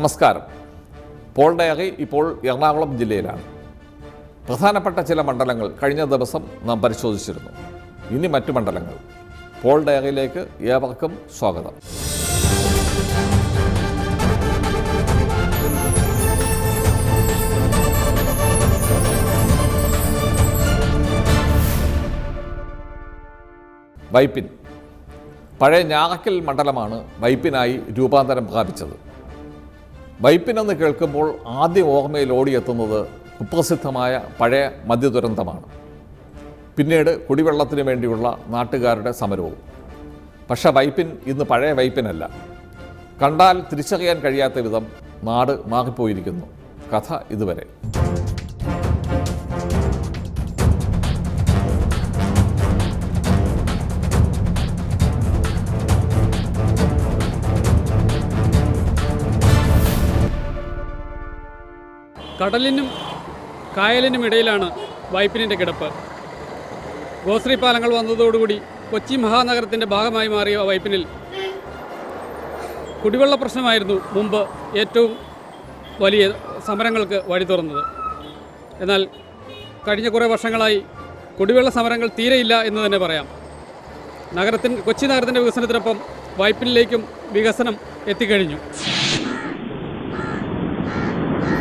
നമസ്കാരം. Paul diary ഇപ്പോൾ എറണാകുളം ജില്ലയിലാണ്. പ്രധാനപ്പെട്ട ചില മണ്ഡലങ്ങൾ കഴിഞ്ഞ ദിവസം നാം പരിശോധിച്ചിരുന്നു. ഇനി മറ്റു മണ്ഡലങ്ങൾ. പോൾ ഡയറിയിലേക്ക് ഏവർക്കും സ്വാഗതം. വൈപ്പിൻ. പഴയ ഞാറക്കൽ മണ്ഡലമാണ് വൈപ്പിനായി രൂപാന്തരം പ്രാപിച്ചത് വൈപ്പിനെന്ന് കേൾക്കുമ്പോൾ ആദ്യം ഓർമ്മയിൽ ഓടിയെത്തുന്നത് കുപ്രസിദ്ധമായ പഴയ മദ്യദുരന്തമാണ്. പിന്നീട് കുടിവെള്ളത്തിന് വേണ്ടിയുള്ള നാട്ടുകാരുടെ സമരവും. പക്ഷേ വൈപ്പിൻ ഇന്ന് പഴയ വൈപ്പിനല്ല. കണ്ടാൽ തിരിച്ചറിയാൻ കഴിയാത്ത വിധം നാട് മാറിപ്പോയിരിക്കുന്നു. കഥ ഇതുവരെ. കടലിനും കായലിനും ഇടയിലാണ് വൈപ്പിനിന്റെ കിടപ്പ്. ഗോശ്രീ പാലങ്ങൾ വന്നതോടുകൂടി കൊച്ചി മഹാനഗരത്തിന്റെ ഭാഗമായി മാറിയ വൈപ്പിനിൽ കുടിവെള്ള പ്രശ്നമായിരുന്നു മുമ്പ് ഏറ്റവും വലിയ സമരങ്ങൾക്ക് വഴി തുറന്നത്. എന്നാൽ കഴിഞ്ഞ കുറേ വർഷങ്ങളായി കുടിവെള്ള സമരങ്ങൾ തീരെയില്ല എന്ന് തന്നെ പറയാം. നഗരത്തിൻ കൊച്ചി നഗരത്തിന്റെ വികസനത്തിനൊപ്പം വൈപ്പിനിലേക്കും വികസനം എത്തിക്കഴിഞ്ഞു.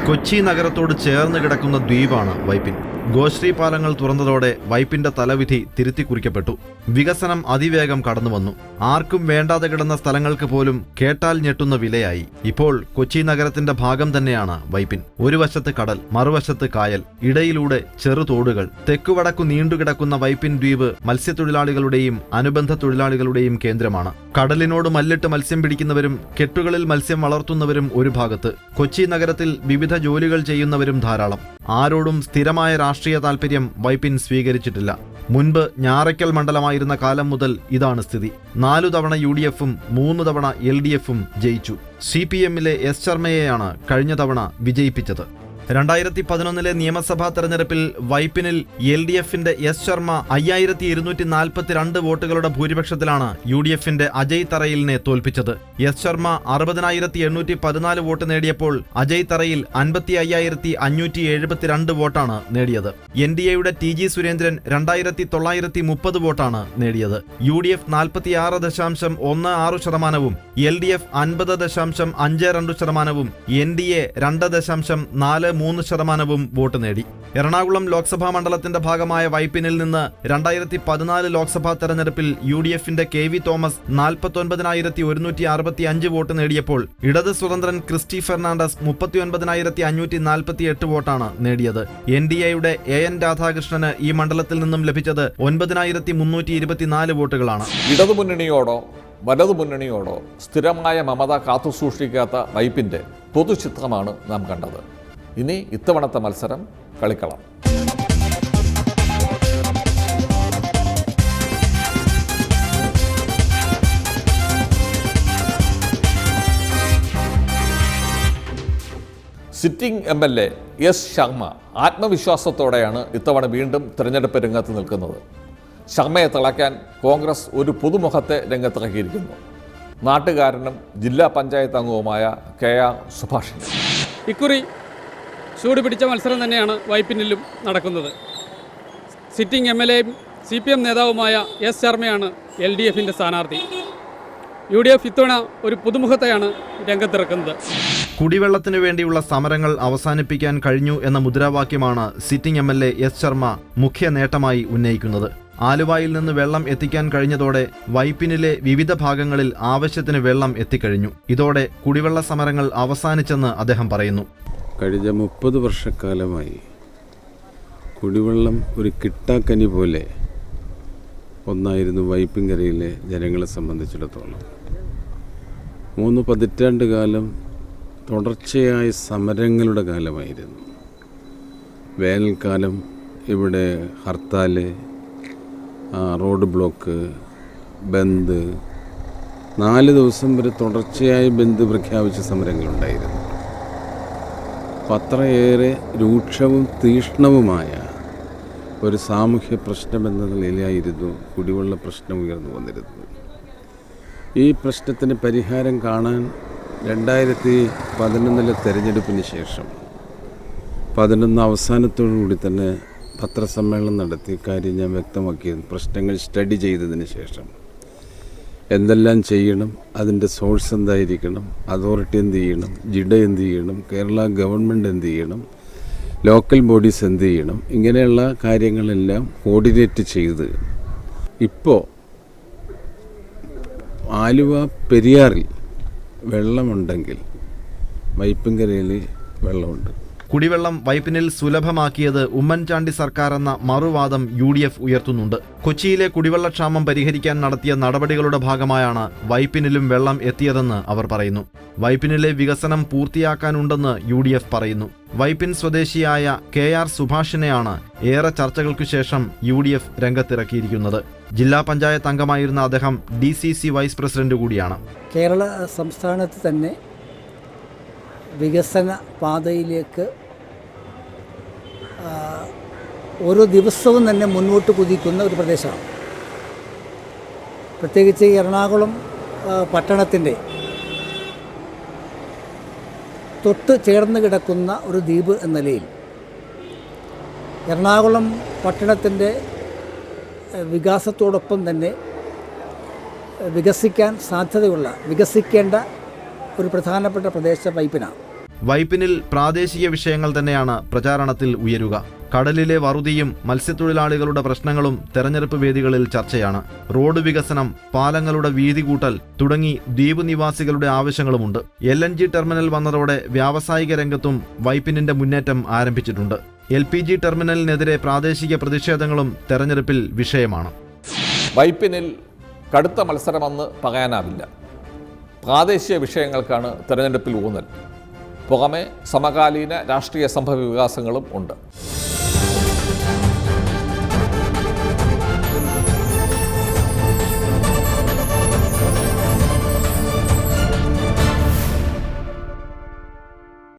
കൊച്ചി നഗരത്തോട് ചേർന്ന് കിടക്കുന്ന ദ്വീപാണ് വൈപ്പിൻ. ഗോശ്രീ പാലങ്ങൾ തുറന്നതോടെ വൈപ്പിന്റെ തലവിധി തിരുത്തി കുറിക്കപ്പെട്ടു വികസനം അതിവേഗം കടന്നു വന്നു ആർക്കും വേണ്ടാതെ കിടന്ന സ്ഥലങ്ങൾക്ക് പോലും കേട്ടാൽ ഞെട്ടുന്ന വിലയായി. ഇപ്പോൾ കൊച്ചി നഗരത്തിന്റെ ഭാഗം തന്നെയാണ് വൈപ്പിൻ. ഒരു വശത്ത് കടൽ മറുവശത്ത് കായൽ ഇടയിലൂടെ ചെറുതോടുകൾ. തെക്കുവടക്കു നീണ്ടുകിടക്കുന്ന വൈപ്പിൻ ദ്വീപ് മത്സ്യത്തൊഴിലാളികളുടെയും അനുബന്ധ തൊഴിലാളികളുടെയും കേന്ദ്രമാണ്. കടലിനോട് മല്ലിട്ട് മത്സ്യം പിടിക്കുന്നവരും കെട്ടുകളിൽ മത്സ്യം വളർത്തുന്നവരും ഒരു ഭാഗത്ത്. കൊച്ചി നഗരത്തിൽ വിവിധ ജോലികൾ ചെയ്യുന്നവരും ധാരാളം. ആരോടും സ്ഥിരമായ രാഷ്ട്രീയ താൽപ്പര്യം വൈപ്പിൻ സ്വീകരിച്ചിട്ടില്ല. മുൻപ് ഞാറയ്ക്കൽ മണ്ഡലമായിരുന്ന കാലം മുതൽ ഇതാണ് സ്ഥിതി. നാലു തവണ യു ഡി എഫും മൂന്ന് തവണ എൽ ഡി എഫും ജയിച്ചു. സി പി എമ്മിലെ എസ് ശർമ്മയെയാണ് കഴിഞ്ഞ തവണ വിജയിപ്പിച്ചത്. രണ്ടായിരത്തി പതിനൊന്നിലെ നിയമസഭാ തെരഞ്ഞെടുപ്പിൽ വൈപ്പിനിൽ എൽ ഡി എഫിന്റെ എസ് ശർമ്മ അയ്യായിരത്തി ഇരുന്നൂറ്റി നാൽപ്പത്തിരണ്ട് വോട്ടുകളുടെ ഭൂരിപക്ഷത്തിലാണ് യു ഡി എഫിന്റെ അജയ് തറയിലിനെ തോൽപ്പിച്ചത്. എസ് ശർമ്മ അറുപതിനായിരത്തി എണ്ണൂറ്റി പതിനാല് വോട്ട് നേടിയപ്പോൾ അജയ് തറയിൽ അൻപത്തി അയ്യായിരത്തി അഞ്ഞൂറ്റി എഴുപത്തിരണ്ട് വോട്ടാണ് നേടിയത്. എൻ ഡി എയുടെ ടി ജി സുരേന്ദ്രൻ രണ്ടായിരത്തി തൊള്ളായിരത്തി മുപ്പത് വോട്ടാണ് നേടിയത്. യു ഡി എഫ് നാൽപ്പത്തിയാറ് ദശാംശം ഒന്ന് ആറ് ശതമാനവും എൽ ഡി എഫ് അൻപത് ദശാംശം അഞ്ച് രണ്ട് ശതമാനവും എൻ ഡി എ രണ്ട് ദശാംശം നാല് മൂന്ന് ശതമാനവും വോട്ട് നേടി. എറണാകുളം ലോക്സഭാ മണ്ഡലത്തിന്റെ ഭാഗമായ വൈപ്പിനിൽ നിന്ന് രണ്ടായിരത്തി പതിനാല് ലോക്സഭാ തെരഞ്ഞെടുപ്പിൽ യു ഡി എഫിന്റെ കെ വി തോമസ് നാൽപ്പത്തൊൻപതിനായിരത്തി ഒരുന്നൂറ്റി അറുപത്തി അഞ്ച് വോട്ട് നേടിയപ്പോൾ ഇടത് സ്വതന്ത്രൻ ക്രിസ്റ്റി ഫെർണാണ്ടസ് മുപ്പത്തിയൊൻപതിനായിരത്തി അഞ്ഞൂറ്റി നാൽപ്പത്തി എട്ട് വോട്ടാണ് നേടിയത്. എൻ ഡി എയുടെ എ എൻ രാധാകൃഷ്ണന് ഈ മണ്ഡലത്തിൽ നിന്നും ലഭിച്ചത് ഒൻപതിനായിരത്തി മുന്നൂറ്റി ഇരുപത്തിനാല് വോട്ടുകളാണ്. ഇടതുമുന്നണിയോടോ വലതുമുന്നണിയോടോ സ്ഥിരമായ മമത കാത്തുസൂക്ഷിക്കാത്ത വൈപ്പിന്റെ പൊതുചിത്രമാണ് നാം കണ്ടത്. ഇനി ഇത്തവണത്തെ മത്സരം കളിക്കളം. Sitting M L A S Sharma ആത്മവിശ്വാസത്തോടെയാണ് ഇത്തവണ വീണ്ടും തിരഞ്ഞെടുപ്പ് രംഗത്ത് നിൽക്കുന്നത്. ശർമ്മയെ തിളയ്ക്കാൻ കോൺഗ്രസ് ഒരു പുതുമുഖത്തെ രംഗത്തിറക്കിയിരിക്കുന്നു. നാട്ടുകാരനും ജില്ലാ പഞ്ചായത്ത് അംഗവുമായ കെ ആർ സുഭാഷിൻ ഇക്കുറി ചൂട് പിടിച്ച മത്സരം തന്നെയാണ് വൈപ്പിനിലും നടക്കുന്നത്. സിറ്റിംഗ് എം എൽ എയും സി പി എം നേതാവുമായ എസ് ശർമ്മയാണ് എൽ ഡി എഫിന്റെ സ്ഥാനാർത്ഥി. യു ഡി എഫ് ഇത്തവണ ഒരു പുതുമുഖത്തെയാണ് രംഗത്തിറക്കുന്നത്. കുടിവെള്ളത്തിനു വേണ്ടിയുള്ള സമരങ്ങൾ അവസാനിപ്പിക്കാൻ കഴിഞ്ഞു എന്ന മുദ്രാവാക്യമാണ് sitting M L A S Sharma മുഖ്യ നേട്ടമായി ഉന്നയിക്കുന്നത്. ആലുവായിൽ നിന്ന് വെള്ളം എത്തിക്കാൻ കഴിഞ്ഞതോടെ വൈപ്പിനിലെ വിവിധ ഭാഗങ്ങളിൽ ആവശ്യത്തിന് വെള്ളം എത്തിക്കഴിഞ്ഞു. ഇതോടെ കുടിവെള്ള സമരങ്ങൾ അവസാനിച്ചെന്ന് അദ്ദേഹം പറയുന്നു. കഴിഞ്ഞ മുപ്പത് വർഷക്കാലമായി കുടിവെള്ളം ഒരു കിട്ടാക്കനി പോലെ ഒന്നായിരുന്നു വൈപ്പിങ്കരയിലെ ജനങ്ങളെ സംബന്ധിച്ചിടത്തോളം. മൂന്ന് പതിറ്റാണ്ട് കാലം തുടർച്ചയായ സമരങ്ങളുടെ കാലമായിരുന്നു. വേനൽക്കാലം ഇവിടെ ഹർത്താൽ റോഡ് ബ്ലോക്ക് ബന്ദ് നാല് ദിവസം വരെ തുടർച്ചയായി ബന്ദ് പ്രഖ്യാപിച്ച സമരങ്ങളുണ്ടായിരുന്നു. അത്രയേറെ രൂക്ഷവും തീക്ഷ്ണവുമായ ഒരു സാമൂഹ്യ പ്രശ്നമെന്ന നിലയിലായിരുന്നു കുടിവെള്ള പ്രശ്നം ഉയർന്നു വന്നിരുന്നത്. ഈ പ്രശ്നത്തിന് പരിഹാരം കാണാൻ രണ്ടായിരത്തി പതിനൊന്നിലെ തെരഞ്ഞെടുപ്പിന് ശേഷം പതിനൊന്ന് അവസാനത്തോടു കൂടി തന്നെ പത്രസമ്മേളനം നടത്തി കാര്യം ഞാൻ വ്യക്തമാക്കിയത് പ്രശ്നങ്ങൾ സ്റ്റഡി ചെയ്തതിന് ശേഷം. എന്തെല്ലാം ചെയ്യണം അതിന്റെ സോഴ്സ് എന്തായിരിക്കണം അതോറിറ്റി എന്ത് ചെയ്യണം ജിഡ എന്ത് ചെയ്യണം കേരള ഗവൺമെന്റ് എന്ത് ചെയ്യണം ലോക്കൽ ബോഡീസ് എന്ത് ചെയ്യണം ഇങ്ങനെയുള്ള കാര്യങ്ങളെല്ലാം കോർഡിനേറ്റ് ചെയ്ത് ഇപ്പോൾ ആലുവ പെരിയാറിൽ വെള്ളമുണ്ടെങ്കിൽ വൈപ്പിൻകരയിൽ വെള്ളമുണ്ട്. കുടിവെള്ളം വൈപ്പിനിൽ സുലഭമാക്കിയത് ഉമ്മൻചാണ്ടി സർക്കാർ എന്ന മറുവാദം യു ഡി എഫ് ഉയർത്തുന്നുണ്ട്. കൊച്ചിയിലെ കുടിവെള്ളക്ഷാമം പരിഹരിക്കാൻ നടത്തിയ നടപടികളുടെ ഭാഗമായാണ് വൈപ്പിനിലും വെള്ളം എത്തിയതെന്ന് അവർ പറയുന്നു. വൈപ്പിനിലെ വികസനം പൂർത്തിയാക്കാനുണ്ടെന്ന് യു ഡി എഫ് പറയുന്നു. വൈപ്പിൻ സ്വദേശിയായ കെ ആർ സുഭാഷിനെയാണ് ഏറെ ചർച്ചകൾക്കു ശേഷം യു ഡി എഫ് രംഗത്തിറക്കിയിരിക്കുന്നത്. ജില്ലാ പഞ്ചായത്ത് അംഗമായിരുന്ന അദ്ദേഹം D C C vice president കൂടിയാണ്. കേരള സംസ്ഥാനത്ത് തന്നെ വികസന പാതയിലേക്ക് ഓരോ ദിവസവും തന്നെ മുന്നോട്ട് കുതിക്കുന്ന ഒരു പ്രദേശമാണ്. പ്രത്യേകിച്ച് എറണാകുളം പട്ടണത്തിന്റെ തൊട്ട് ചേർന്ന് കിടക്കുന്ന ഒരു ദ്വീപ് എന്ന നിലയിൽ എറണാകുളം പട്ടണത്തിന്റെ വികാസത്തോടൊപ്പം തന്നെ വികസിക്കാൻ സാധ്യതയുള്ള വികസിക്കേണ്ട ഒരു പ്രധാനപ്പെട്ട പ്രദേശ വൈപ്പിനാണ്. വൈപ്പിനിൽ പ്രാദേശിക വിഷയങ്ങൾ തന്നെയാണ് പ്രചാരണത്തിൽ ഉയരുക. കടലിലെ വറുതിയും മത്സ്യത്തൊഴിലാളികളുടെ പ്രശ്നങ്ങളും തെരഞ്ഞെടുപ്പ് വേദികളിൽ ചർച്ചയാണ്. റോഡ് വികസനം പാലങ്ങളുടെ വീതി കൂട്ടൽ തുടങ്ങി ദ്വീപ് നിവാസികളുടെ ആവശ്യങ്ങളുമുണ്ട്. എൽ എൻ ജി ടെർമിനൽ വന്നതോടെ വ്യാവസായിക രംഗത്തും വൈപ്പിനിന്റെ മുന്നേറ്റം ആരംഭിച്ചിട്ടുണ്ട്. എൽ പി ജി ടെർമിനലിനെതിരെ പ്രാദേശിക പ്രതിഷേധങ്ങളും തെരഞ്ഞെടുപ്പിൽ വിഷയമാണ്. വൈപ്പിനിൽ കടുത്ത മത്സരമെന്ന് പറയാനാവില്ല. പ്രാദേശിക വിഷയങ്ങൾക്കാണ് തെരഞ്ഞെടുപ്പിൽ ഊന്നൽ. പുറമെ സമകാലീന രാഷ്ട്രീയ സംഭവ വികാസങ്ങളും ഉണ്ട്.